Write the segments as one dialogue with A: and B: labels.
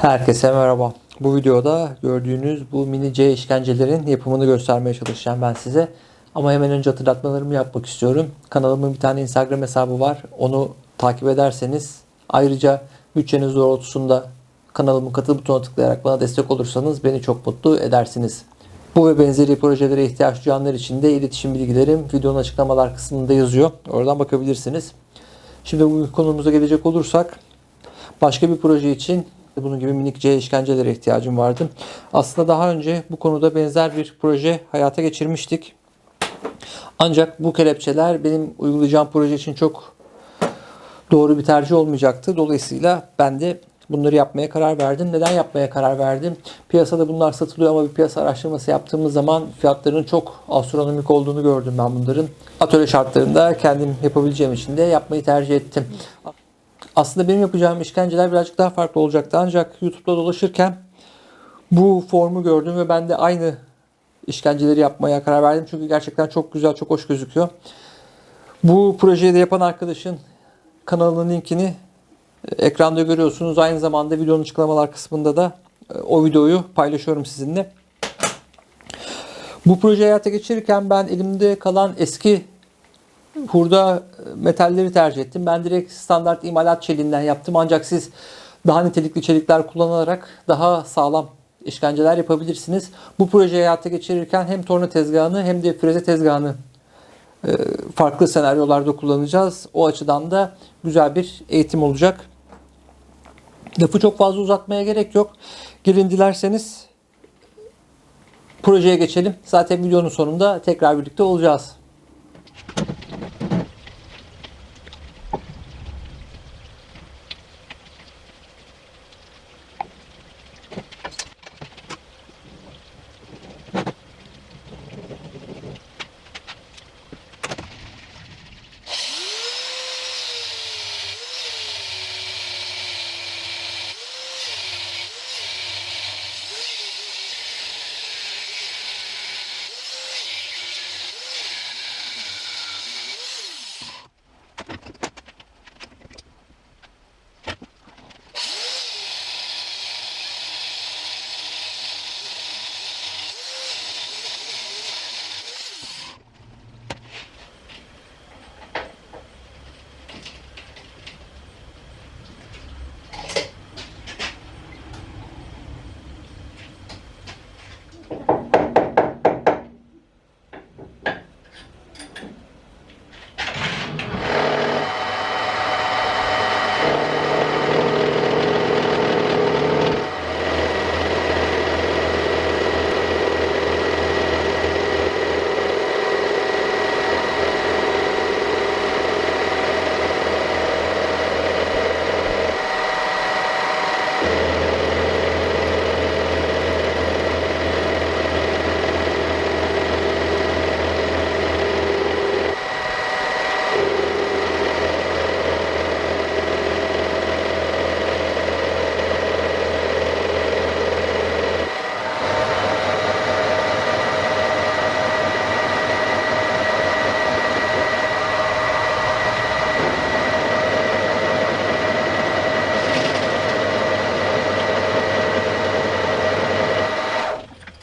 A: Herkese merhaba. Bu videoda gördüğünüz bu mini C işkencelerin yapımını göstermeye çalışacağım ben size. Ama hemen önce hatırlatmalarımı yapmak istiyorum. Kanalımın bir tane Instagram hesabı var. Onu takip ederseniz ayrıca bütçeniz doğrultusunda kanalımın katıl butonuna tıklayarak bana destek olursanız beni çok mutlu edersiniz. Bu ve benzeri projelere ihtiyaç duyanlar için de iletişim bilgilerim videonun açıklamalar kısmında yazıyor. Oradan bakabilirsiniz. Şimdi bu konumuza gelecek olursak başka bir proje için bunun gibi minik C işkencelere ihtiyacım vardı. Aslında daha önce bu konuda benzer bir proje hayata geçirmiştik. Ancak bu kelepçeler benim uygulayacağım proje için çok doğru bir tercih olmayacaktı. Dolayısıyla ben de bunları yapmaya karar verdim. Neden yapmaya karar verdim? Piyasada bunlar satılıyor ama bir piyasa araştırması yaptığımız zaman fiyatlarının çok astronomik olduğunu gördüm ben bunların. Atölye şartlarında kendim yapabileceğim için de yapmayı tercih ettim. Aslında benim yapacağım işkenceler birazcık daha farklı olacaktı. Ancak YouTube'da dolaşırken bu formu gördüm ve ben de aynı işkenceleri yapmaya karar verdim. Çünkü gerçekten çok güzel, çok hoş gözüküyor. Bu projeyi de yapan arkadaşın kanalının linkini e, ekranda görüyorsunuz. Aynı zamanda videonun açıklamalar kısmında da e, o videoyu paylaşıyorum sizinle. Bu projeyi hayata geçirirken ben elimde kalan eski hurda metalleri tercih ettim. Ben direkt standart imalat çeliğinden yaptım. Ancak siz daha nitelikli çelikler kullanarak daha sağlam işkenceler yapabilirsiniz. Bu projeyi hayata geçirirken hem torna tezgahını hem de freze tezgahını e, farklı senaryolarda kullanacağız. O açıdan da güzel bir eğitim olacak. Lafı çok fazla uzatmaya gerek yok. Gelin dilerseniz projeye geçelim. Zaten videonun sonunda tekrar birlikte olacağız.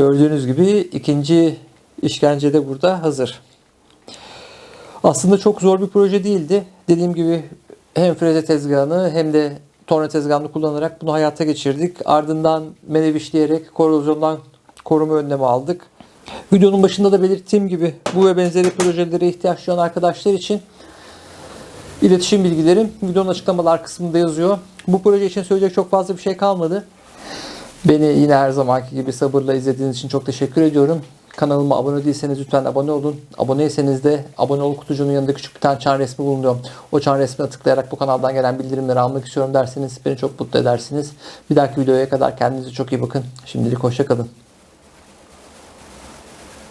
A: Gördüğünüz gibi ikinci işkence de burada hazır. Aslında çok zor bir proje değildi. Dediğim gibi hem freze tezgahını hem de torna tezgahını kullanarak bunu hayata geçirdik. Ardından menev işleyerek korozyondan koruma önlemi aldık. Videonun başında da belirttiğim gibi bu ve benzeri projelere ihtiyaç duyan arkadaşlar için iletişim bilgilerim videonun açıklamalar kısmında yazıyor. Bu proje için söyleyecek çok fazla bir şey kalmadı. Beni yine her zamanki gibi sabırla izlediğiniz için çok teşekkür ediyorum. Kanalıma abone değilseniz lütfen abone olun. Aboneyseniz de abone ol kutucuğunun yanında küçük bir tane çan resmi bulunuyor. O çan resmine tıklayarak bu kanaldan gelen bildirimleri almak istiyorum derseniz beni çok mutlu edersiniz. Bir dahaki videoya kadar kendinize çok iyi bakın. Şimdilik hoşçakalın.